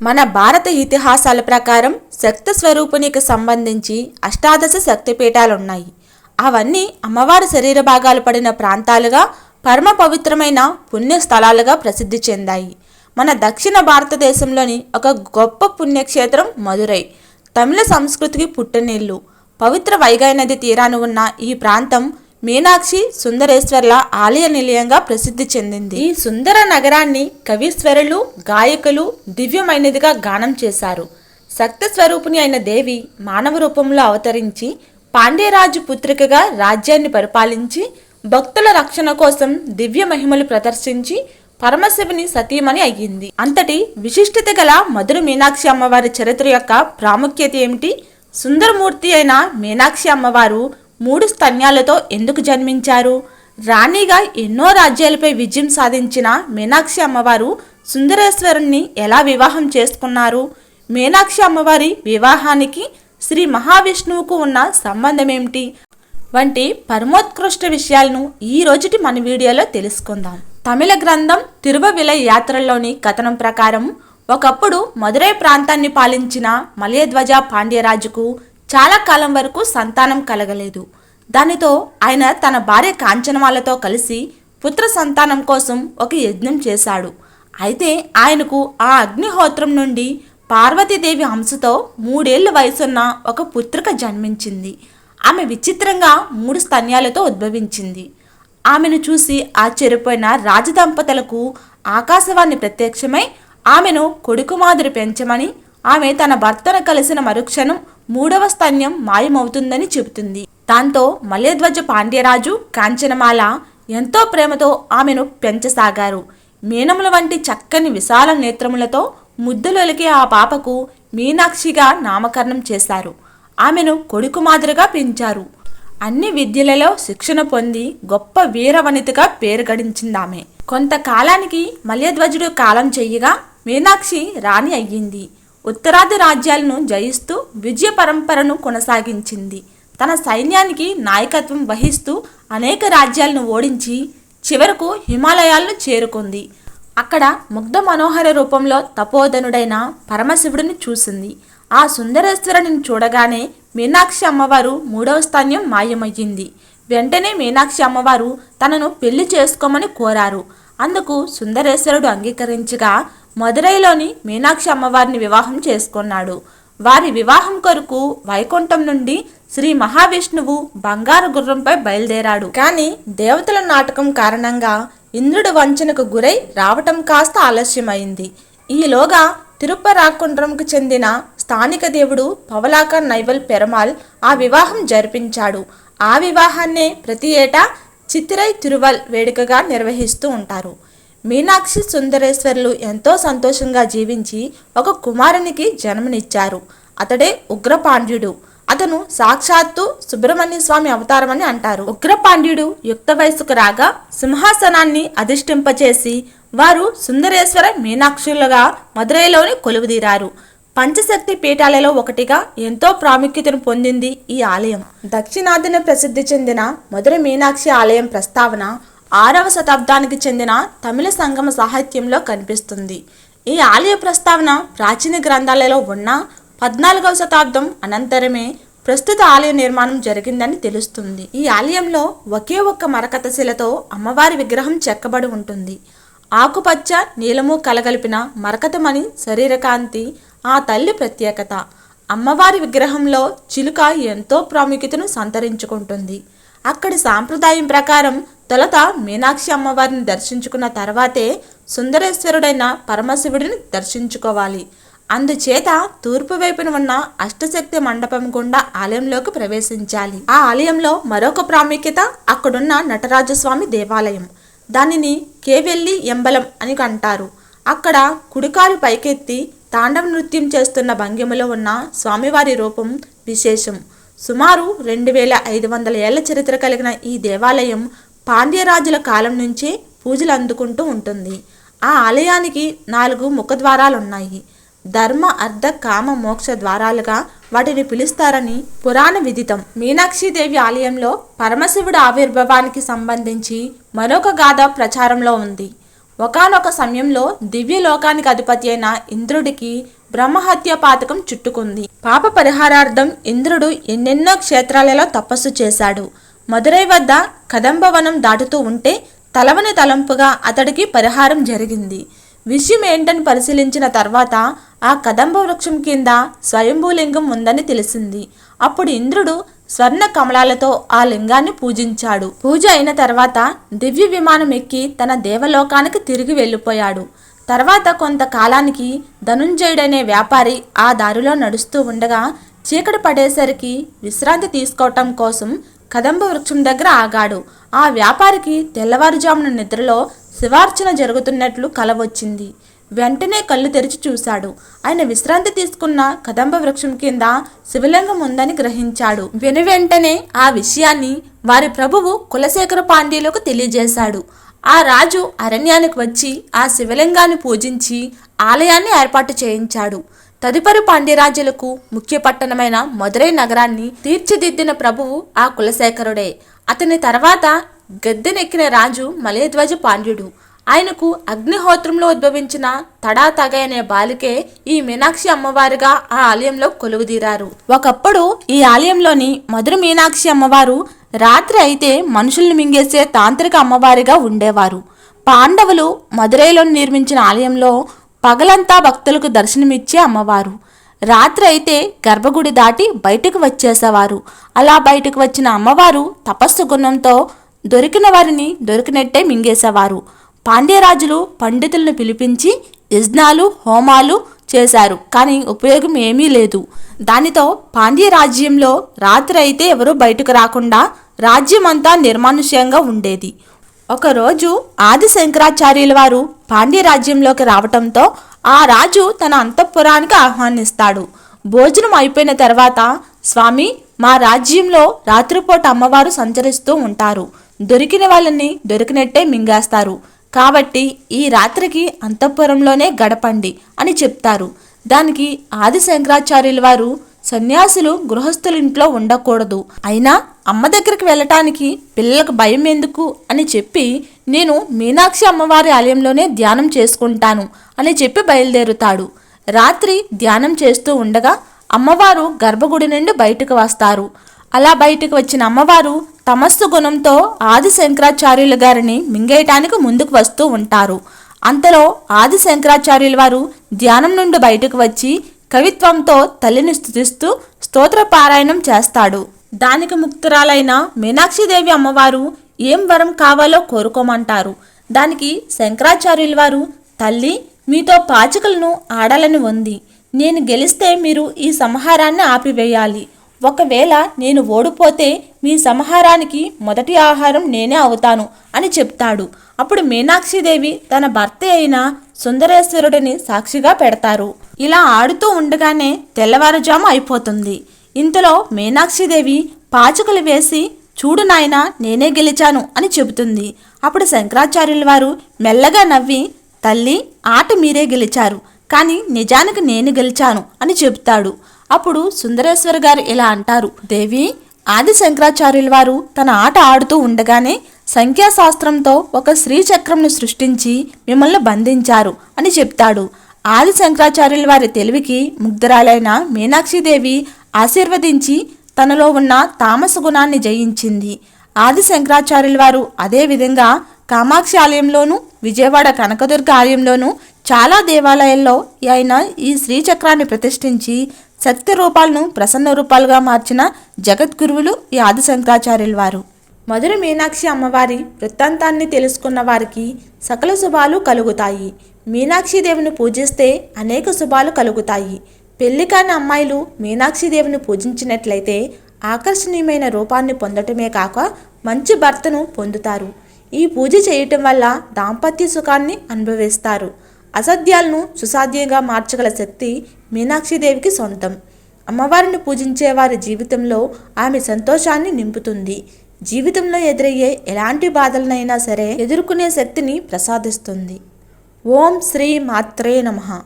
మన భారత ఇతిహాసాల ప్రకారం శక్తి స్వరూపునికి సంబంధించి అష్టాదశ శక్తిపీఠాలున్నాయి అవన్నీ అమ్మవారి శరీర భాగాలు పడిన ప్రాంతాలుగా పరమ పవిత్రమైన పుణ్య స్థలాలుగా ప్రసిద్ధి చెందాయి. మన దక్షిణ భారతదేశంలోని ఒక గొప్ప పుణ్యక్షేత్రం మదురై తమిళ సంస్కృతికి పుట్టినిల్లు. పవిత్ర వైగై నది తీరాన ఉన్న ఈ ప్రాంతం మీనాక్షి సుందరేశ్వర్ల ఆలయ నిలయంగా ప్రసిద్ధి చెందింది. ఈ సుందర నగరాన్ని కవీశ్వరులు గాయకులు దివ్యమైనదిగా గానం చేశారు. సక్త స్వరూపిణి అయిన దేవి మానవ రూపంలో అవతరించి పాండ్యరాజు పుత్రికగా రాజ్యాన్ని పరిపాలించి భక్తుల రక్షణ కోసం దివ్య మహిమలు ప్రదర్శించి పరమశివుని సతీమణి అయ్యింది. అంతటి విశిష్టత గల మధుర మీనాక్షి అమ్మవారి చరిత్ర యొక్క ప్రాముఖ్యత ఏమిటి? సుందరమూర్తి అయిన మీనాక్షి అమ్మవారు మూడు స్తన్యాలతో ఎందుకు జన్మించారు? రాణిగా ఎన్నో రాజ్యాలపై విజయం సాధించిన మీనాక్షి అమ్మవారు సుందరేశ్వరుణ్ణి ఎలా వివాహం చేసుకున్నారు? మీనాక్షి అమ్మవారి వివాహానికి శ్రీ మహావిష్ణువుకు ఉన్న సంబంధం ఏమిటి వంటి పరమోత్కృష్ట విషయాలను ఈ రోజుటి మన వీడియోలో తెలుసుకుందాం. తమిళ గ్రంథం తిరువవిల యాత్రలోని కథనం ప్రకారం ఒకప్పుడు మదురై ప్రాంతాన్ని పాలించిన మలయధ్వజ పాండ్యరాజుకు చాలా కాలం వరకు సంతానం కలగలేదు. దానితో ఆయన తన భార్య కాంచనమాలతో కలిసి పుత్ర సంతానం కోసం ఒక యజ్ఞం చేశాడు. అయితే ఆయనకు ఆ అగ్నిహోత్రం నుండి పార్వతీదేవి హంసతో మూడేళ్ళ వయసున్న ఒక పుత్రిక జన్మించింది. ఆమె విచిత్రంగా మూడు స్తన్యాలతో ఉద్భవించింది. ఆమెను చూసి ఆశ్చర్యపోయిన రాజదంపతులకు ఆకాశవాణి ప్రత్యక్షమై ఆమెను కొడుకు మాదిరి పెంచమని ఆమె తన భర్తను కలిసిన మరుక్షణం మూడవ స్తన్యం మాయమవుతుందని చెబుతుంది. దాంతో మలయధ్వజ పాండ్యరాజు కాంచనమాల ఎంతో ప్రేమతో ఆమెను పెంచసాగారు. మీనముల వంటి చక్కని విశాల నేత్రములతో ముద్దులొలికే ఆ పాపకు మీనాక్షిగా నామకరణం చేశారు. ఆమెను కొడుకు మాదిరిగా పెంచారు. అన్ని విద్యలలో శిక్షణ పొంది గొప్ప వీరవనితగా పేరు గడించిందామె. కొంతకాలానికి మల్యధ్వజుడు కాలం చెయ్యగా మీనాక్షి రాణి అయ్యింది. ఉత్తరాది రాజ్యాలను జయిస్తూ విజయ పరంపరను కొనసాగించింది. తన సైన్యానికి నాయకత్వం వహిస్తూ అనేక రాజ్యాలను ఓడించి చివరకు హిమాలయాలను చేరుకుంది. అక్కడ ముగ్ధ మనోహర రూపంలో తపోధనుడైన పరమశివుడిని చూసింది. ఆ సుందరేశ్వరుని చూడగానే మీనాక్షి అమ్మవారు మూడవ స్థాన్యం మాయమయ్యింది. వెంటనే మీనాక్షి అమ్మవారు తనను పెళ్ళి చేసుకోమని కోరారు. అందుకు సుందరేశ్వరుడు అంగీకరించగా మదురైలోని మీనాక్షి అమ్మవారిని వివాహం చేసుకున్నాడు. వారి వివాహం కొరకు వైకుంఠం నుండి శ్రీ మహావిష్ణువు బంగారు గుర్రంపై బయలుదేరాడు. కానీ దేవతల నాటకం కారణంగా ఇంద్రుడు వంచనకు గురై రావటం కాస్త ఆలస్యమైంది. ఈలోగా తిరుపరాకుండ్రంకు చెందిన స్థానిక దేవుడు పవలాకర్ నైవల్ పెరమాల్ ఆ వివాహం జరిపించాడు. ఆ వివాహాన్నే ప్రతి ఏటా చిత్తిరై తిరువల్ వేడుకగా నిర్వహిస్తూ ఉంటారు. మీనాక్షి సుందరేశ్వర్లు ఎంతో సంతోషంగా జీవించి ఒక కుమారునికి జన్మనిచ్చారు. అతడే ఉగ్రపాండ్యుడు. అతను సాక్షాత్తు సుబ్రహ్మణ్య స్వామి అవతారమని అంటారు. ఉగ్రపాండ్యుడు యుక్త వయసుకు రాగా సింహాసనాన్ని అధిష్ఠింపచేసి వారు సుందరేశ్వర మీనాక్షులుగా మదురైలోని కొలువుదీరారు. పంచశక్తి పీఠాలలో ఒకటిగా ఎంతో ప్రాముఖ్యతను పొందింది ఈ ఆలయం. దక్షిణాదిన ప్రసిద్ధి చెందిన మధుర మీనాక్షి ఆలయం ప్రస్తావన ఆరవ శతాబ్దానికి చెందిన తమిళ సంగమ సాహిత్యంలో కనిపిస్తుంది. ఈ ఆలయ ప్రస్తావన ప్రాచీన గ్రంథాలలో ఉన్న పద్నాలుగవ శతాబ్దం అనంతరమే ప్రస్తుత ఆలయ నిర్మాణం జరిగిందని తెలుస్తుంది. ఈ ఆలయంలో ఒకే ఒక్క మరకత శిలతో అమ్మవారి విగ్రహం చెక్కబడి ఉంటుంది. ఆకుపచ్చ నీలము కలగలిపిన మరకతమణి శరీరకాంతి ఆ తల్లి ప్రత్యేకత. అమ్మవారి విగ్రహంలో చిలుక ఎంతో ప్రాముఖ్యతను సంతరించుకుంటుంది. అక్కడి సాంప్రదాయం ప్రకారం తొలత మీనాక్షి అమ్మవారిని దర్శించుకున్న తర్వాతే సుందరేశ్వరుడైన పరమశివుడిని దర్శించుకోవాలి. అందుచేత తూర్పు వైపున ఉన్న అష్టశక్తి మండపం గుండా ఆలయంలోకి ప్రవేశించాలి. ఆ ఆలయంలో మరొక ప్రాముఖ్యత అక్కడున్న నటరాజస్వామి దేవాలయం. దానిని కేవెల్లి ఎంబలం అని అంటారు అక్కడ కుడికాలు పైకెత్తి తాండవ నృత్యం చేస్తున్న భంగిమలో ఉన్న స్వామివారి రూపం విశేషం. సుమారు రెండు వేల ఐదు వందల ఏళ్ళ చరిత్ర కలిగిన ఈ దేవాలయం పాండ్యరాజుల కాలం నుంచే పూజలు అందుకుంటూ ఉంటుంది. ఆ ఆలయానికి నాలుగు ముఖద్వారాలున్నాయి. ధర్మ అర్ధ కామ మోక్ష ద్వారాలుగా వాటిని పిలుస్తారని పురాణ విదితం. మీనాక్షిదేవి ఆలయంలో పరమశివుడి ఆవిర్భావానికి సంబంధించి మరొక గాథ ప్రచారంలో ఉంది. ఒకానొక సమయంలో దివ్యలోకానికి అధిపతి అయిన ఇంద్రుడికి బ్రహ్మహత్య పాతకం చుట్టుకుంది. పాప పరిహారార్థం ఇంద్రుడు ఎన్నెన్నో క్షేత్రాలలో తపస్సు చేశాడు. మదురై వద్ద కదంబవనం దాటుతూ ఉంటే తలవని తలంపుగా అతడికి పరిహారం జరిగింది. విషయం ఏంటని పరిశీలించిన తర్వాత ఆ కదంబ వృక్షం కింద స్వయంభూలింగం ఉందని తెలిసింది. అప్పుడు ఇంద్రుడు స్వర్ణ కమలాలతో ఆ లింగాన్ని పూజించాడు. పూజ అయిన తర్వాత దివ్య విమానం ఎక్కి తన దేవలోకానికి తిరిగి వెళ్ళిపోయాడు. తర్వాత కొంతకాలానికి ధనుంజయుడనే వ్యాపారి ఆ దారిలో నడుస్తూ ఉండగా చీకటి పడేసరికి విశ్రాంతి తీసుకోవటం కోసం కదంబ వృక్షం దగ్గర ఆగాడు. ఆ వ్యాపారికి తెల్లవారుజామున నిద్రలో శివార్చన జరుగుతున్నట్లు కల వచ్చింది. వెంటనే కళ్ళు తెరిచి చూశాడు. ఆయన విశ్రాంతి తీసుకున్న కదంబ వృక్షం కింద శివలింగం ఉందని గ్రహించాడు. వెను వెంటనే ఆ విషయాన్ని వారి ప్రభువు కులశేఖర పాండ్యులకు తెలియజేశాడు. ఆ రాజు అరణ్యానికి వచ్చి ఆ శివలింగాన్ని పూజించి ఆలయాన్ని ఏర్పాటు చేయించాడు. తదుపరి పాండ్యరాజులకు ముఖ్య పట్టణమైన మదురై నగరాన్ని తీర్చిదిద్దిన ప్రభువు ఆ కులశేఖరుడే. అతని తర్వాత గద్దెనెక్కిన రాజు మలయధ్వజ పాండ్యుడు. ఆయనకు అగ్నిహోత్రంలో ఉద్భవించిన తడాతగ అనే బాలికే ఈ మీనాక్షి అమ్మవారిగా ఆ ఆలయంలో కొలువుదీరారు. ఒకప్పుడు ఈ ఆలయంలోని మధుర మీనాక్షి అమ్మవారు రాత్రి అయితే మనుషుల్ని మింగేసే తాంత్రిక అమ్మవారిగా ఉండేవారు. పాండవులు మదురైలో నిర్మించిన ఆలయంలో పగలంతా భక్తులకు దర్శనమిచ్చే అమ్మవారు. రాత్రి అయితే గర్భగుడి దాటి బయటకు వచ్చేసేవారు. అలా బయటకు వచ్చిన అమ్మవారు తపస్సు గుణంతో దొరికిన వారిని దొరికినట్టే మింగేసేవారు. పాండ్యరాజులు పండితులను పిలిపించి యజ్ఞాలు హోమాలు చేశారు. కానీ ఉపయోగం ఏమీ లేదు. దానితో పాండ్య రాజ్యంలో రాత్రి అయితే ఎవరూ బయటకు రాకుండా రాజ్యమంతా నిర్మానుష్యంగా ఉండేది. ఒకరోజు ఆది శంకరాచార్యుల వారు పాండ్య రాజ్యంలోకి రావటంతో ఆ రాజు తన అంతఃపురానికి ఆహ్వానిస్తాడు. భోజనం అయిపోయిన తర్వాత స్వామి మా రాజ్యంలో రాత్రిపూట అమ్మవారు సంచరిస్తూ ఉంటారు. దొరికిన వాళ్ళని దొరికినట్టే మింగేస్తారు. కాబట్టి ఈ రాత్రికి అంతఃపురంలోనే గడపండి అని చెప్తారు. దానికి ఆది శంకరాచార్యుల వారు సన్యాసులు గృహస్థులింట్లో ఉండకూడదు. అయినా అమ్మ దగ్గరికి వెళ్ళటానికి పిల్లలకు భయం ఎందుకు అని చెప్పి నేను మీనాక్షి అమ్మవారి ఆలయంలోనే ధ్యానం చేసుకుంటాను అని చెప్పి బయలుదేరుతాడు. రాత్రి ధ్యానం చేస్తూ ఉండగా అమ్మవారు గర్భగుడి నుండి బయటకు వస్తారు. అలా బయటకు వచ్చిన అమ్మవారు తమస్సు గుణంతో ఆది శంకరాచార్యుల గారిని మింగేయటానికి ముందుకు వస్తూ ఉంటారు. అంతలో ఆది శంకరాచార్యుల వారు ధ్యానం నుండి బయటకు వచ్చి కవిత్వంతో తల్లిని స్థుతిస్తూ స్తోత్ర పారాయణం చేస్తాడు. దానికి ముక్తురాలైన మీనాక్షిదేవి అమ్మవారు ఏం వరం కావాలో కోరుకోమంటారు. దానికి శంకరాచార్యుల వారు తల్లి మీతో పాచికలను ఆడాలని ఉంది. నేను గెలిస్తే మీరు ఈ సంహారాన్ని ఆపివేయాలి. ఒకవేళ నేను ఓడిపోతే మీ సంహారానికి మొదటి ఆహారం నేనే అవుతాను అని చెప్తాడు. అప్పుడు మీనాక్షిదేవి తన భర్త అయిన సుందరేశ్వరుడిని సాక్షిగా పెడతారు. ఇలా ఆడుతూ ఉండగానే తెల్లవారుజాము అయిపోతుంది. ఇంతలో మీనాక్షిదేవి పాచికలు వేసి చూడు నాయన నేనే గెలిచాను అని చెబుతుంది. అప్పుడు శంకరాచార్యుల వారు మెల్లగా నవ్వి తల్లి ఆట మీరే గెలిచారు కానీ నిజానికి నేను గెలిచాను అని చెబుతాడు. అప్పుడు సుందరేశ్వర్ గారు ఇలా అంటారు దేవి ఆది శంకరాచార్యుల వారు తన ఆట ఆడుతూ ఉండగానే సంఖ్యాశాస్త్రంతో ఒక శ్రీచక్రంను సృష్టించి మిమ్మల్ని బంధించారు అని చెప్తాడు. ఆది శంకరాచార్యుల వారి తెలివికి ముగ్ధరాలైన మీనాక్షిదేవి ఆశీర్వదించి తనలో ఉన్న తామస గుణాన్ని జయించింది. ఆది శంకరాచార్యుల వారు అదేవిధంగా కామాక్షి ఆలయంలోనూ విజయవాడ కనకదుర్గ ఆలయంలోనూ చాలా దేవాలయాల్లో ఆయన ఈ శ్రీచక్రాన్ని ప్రతిష్ఠించి శక్తి రూపాలను ప్రసన్న రూపాలుగా మార్చిన జగద్గురువులు ఈ ఆది శంకరాచార్యుల వారు. మధుర మీనాక్షి అమ్మవారి వృత్తాంతాన్ని తెలుసుకున్న వారికి సకల శుభాలు కలుగుతాయి. మీనాక్షి దేవుని పూజిస్తే అనేక శుభాలు కలుగుతాయి. పెళ్ళి కాని అమ్మాయిలు మీనాక్షి దేవుని పూజించినట్లయితే ఆకర్షణీయమైన రూపాన్ని పొందటమే కాక మంచి భర్తను పొందుతారు. ఈ పూజ చేయటం వల్ల దాంపత్య సుఖాన్ని అనుభవిస్తారు. అసాధ్యాలను సుసాధ్యంగా మార్చగల శక్తి మీనాక్షిదేవికి సొంతం. అమ్మవారిని పూజించే వారి జీవితంలో ఆమె సంతోషాన్ని నింపుతుంది. జీవితంలో ఎదురయ్యే ఎలాంటి బాధలనైనా సరే ఎదుర్కొనే శక్తిని ప్రసాదిస్తుంది. ఓం శ్రీ మాత్రే నమః.